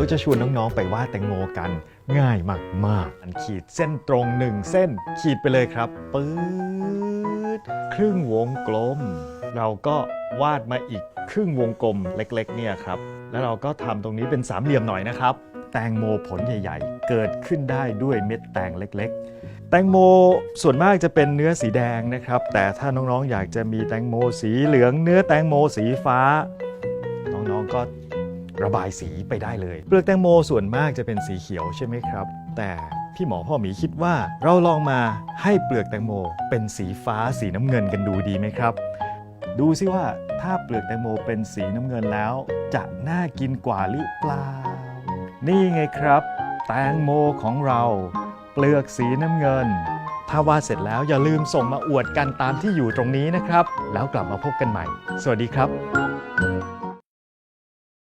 ยวจะชวนน้องๆไปวาดแตงโมกัน ง่ายมากๆอันขีดเส้นตรงหนึ่งเส้นขีดไปเลยครับปื๊ดครึ่งวงกลม เราก็วาดมาอีกครึ่งวงกลมเล็กๆ เนี่ยครับ แล้วเราก็ทำตรงนี้เป็นสามเหลี่ยมหน่อยนะครับ แตงโมผลใหญ่ ๆ เกิดขึ้นได้ด้วยเม็ดแตงเล็ก ๆ แตงโมส่วนมากจะเป็นเนื้อสีแดงนะครับ แต่ถ้าน้องๆอยากจะมีแตงโมสีเหลือง เนื้อแตงโมสีฟ้า น้องๆก็ ระบายสีไปได้เลย เปลือกแตงโมส่วนมากจะเป็นสีเขียวใช่ไหมครับ แต่พี่หมอพ่อหมีคิดว่า เราลองมาให้เปลือกแตงโม เป็นสีฟ้าสีน้ำเงินกันดูดีไหมครับ ดูซิว่าถ้าเปลือกแตงโมเป็นสีน้ำเงินแล้ว จะน่ากินกว่าหรือเปล่า นี่ไงครับ แตงโมของเรา เปลือกสีน้ำเงินถ้าวาดเสร็จแล้วอย่าลืมส่งมาอวดกันตามที่อยู่ตรงนี้นะครับ แล้วกลับมาพบกันใหม่ สวัสดีครับ